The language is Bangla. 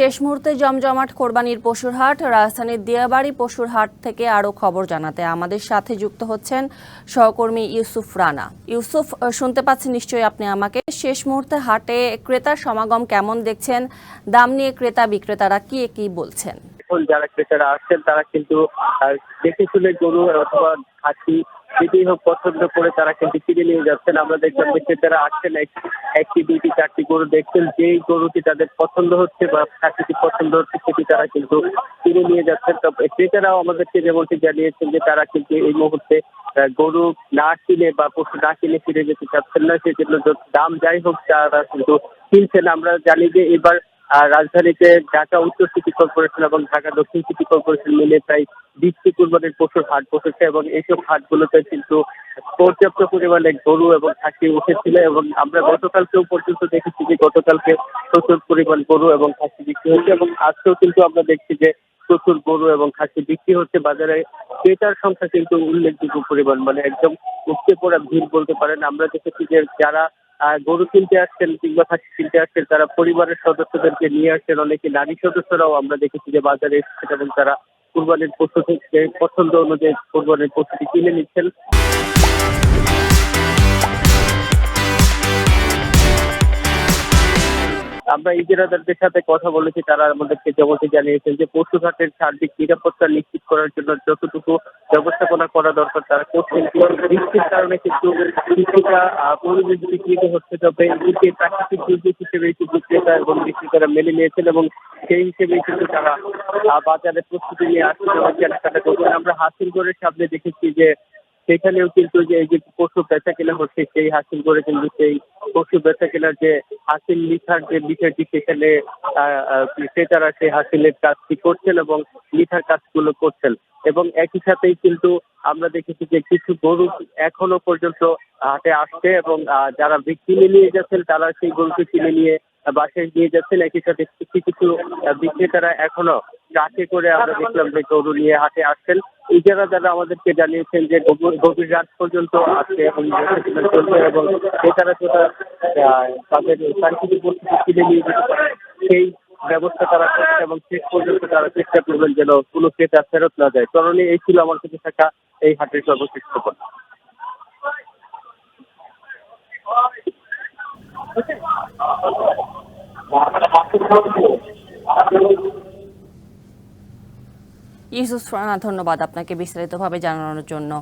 শেষ মুহূর্তে জমজমাট কোরবানির পশুর হাট, রাজধানীর দিয়াবাড়ি পশুর হাট থেকে আরও খবর জানাতে আমাদের সাথে যুক্ত হচ্ছেন সহকর্মী ইউসুফ রানা। ইউসুফ শুনতে পাচ্ছেন নিশ্চয়ই আপনি আমাকে। শেষ মুহূর্তে হাটে ক্রেতার সমাগম কেমন দেখছেন? দাম নিয়ে ক্রেতা বিক্রেতারা কি কি বলছেন? যারা ক্রেতারা আসছেন, তারা কিন্তু দেখে শুনে গরু অথবা খাসি যেটি হোক পছন্দ করে তারা কিন্তু কিনে নিয়ে যাচ্ছেন। আমরা দেখলাম যে ক্রেতারা আসছেন, এক- একটি, দুইটি, চারটি গরু দেখছেন, যেই গরুটি তাদের পছন্দ হচ্ছে বা খাসিটি পছন্দ হচ্ছে সেটি তারা কিন্তু কিনে নিয়ে যাচ্ছেন। তবে ক্রেতারাও আমাদেরকে যেমনটি জানিয়েছেন যে তারা কিন্তু এই মুহূর্তে গরু না কিনে বা পশু না কিনে ফিরে যেতে চাচ্ছেন না। সেজন্য দাম যাই হোক, তারা কিন্তু কিনছেন। আমরা জানি যে এবার রাজধানীতে ঢাকা উত্তর সিটি কর্পোরেশন এবং ঢাকা দক্ষিণ সিটি কর্পোরেশন মিলে প্রায় বিশটি কুরবানির পশুর হাট বসেছে এবং এইসব হাটগুলোতে কিন্তু পর্যাপ্ত পরিমাণে গরু এবং খাসি উঠেছিল এবং আমরা গতকালকেও পর্যন্ত দেখেছি যে গতকালকে প্রচুর পরিমাণ গরু এবং খাসি বিক্রি হচ্ছে এবং আজকেও কিন্তু আমরা দেখছি যে প্রচুর গরু এবং খাসি বিক্রি হচ্ছে বাজারে। ক্রেতার সংখ্যা কিন্তু উল্লেখযোগ্য পরিমাণ মানে একদম উঠতে পড়া ভিড় বলতে পারেন। আমরা দেখেছি যে যারা গরু কিনতে আসছেন কিংবা খাসি কিনতে আসছেন, তারা পরিবারের সদস্যদেরকে নিয়ে আসছেন, অনেকে নারী সদস্যরাও আমরা দেখেছি যে বাজারে এসেছেন এবং তারা কুরবানির পশু থেকে পছন্দ অনুযায়ী কুরবানির পশুটি কিনে নিচ্ছেন। আমরা ইজারাদারদের সাথে কথা বলেছি, তারা আমাদেরকে যেমনটি জানিয়েছেন যে পশু ঘাটের সার্বিক নিরাপত্তা নিশ্চিত করার জন্য যতটুকু ব্যবস্থাপনা করা দরকার, তারা করছেন। বৃষ্টির কারণে কিন্তু কিছুটা পরিবেশ বিকৃত হচ্ছে। তবে এদিকে প্রাকৃতিক দুর্যোগ হিসেবে কিন্তু ক্রেতা এবং বিক্রেতারা মেনে নিয়েছেন এবং সেই হিসেবে কিন্তু তারা বাজারে প্রস্তুতি নিয়ে আসছেন এবং কেনাকাটা করছেন আমরা হাসিলগড়ের সামনে দেখেছি যে, সেখানেও কিন্তু যে, এই যে পশু বেচা কেনা হচ্ছে, সেই হাসিল করে কিন্তু সেই পশু বেচা কেনার যে হাসিল লিখার যে বিষয়টি সেখানে ক্রেতারা সেই হাসিলের কাজটি করছেন এবং লিখার কাজগুলো করছেন। এবং একই সাথেই কিন্তু আমরা দেখেছি যে, কিছু গরু এখনও পর্যন্ত হাটে আসছে এবং যারা বি- কিনে নিয়ে যাচ্ছেন, তারা সেই গরুকে কিনে নিয়ে বাসায় নিয়ে যাচ্ছেন। একই সাথে কিছু কিছু বিক্রেতারা এখনও ট্রাকে করে আমরা দেখলাম যে গরু নিয়ে হাটে আসছেন। ইজারা যারা আমাদেরকে জানিয়েছেন যে গভীর- রাত পর্যন্ত বেচাকেনা চলবে এবং ক্রেতারা আহ, তাদের সাংস্কৃতিক পরিস্থিতি কিনে নিয়ে যেতে পারে সেই ব্যবস্থা তারা করছে এবং শেষ পর্যন্ত তারা চেষ্টা করবেন যেন কোনো ক্রেতা ফেরত না যায়। কারণে এই ছিল আমার কাছে থাকা এই হাটের সর্বশেষ খবর ইউসুফ রানা ধন্যবাদ আপনাকে বিস্তারিতভাবে জানানোর জন্য।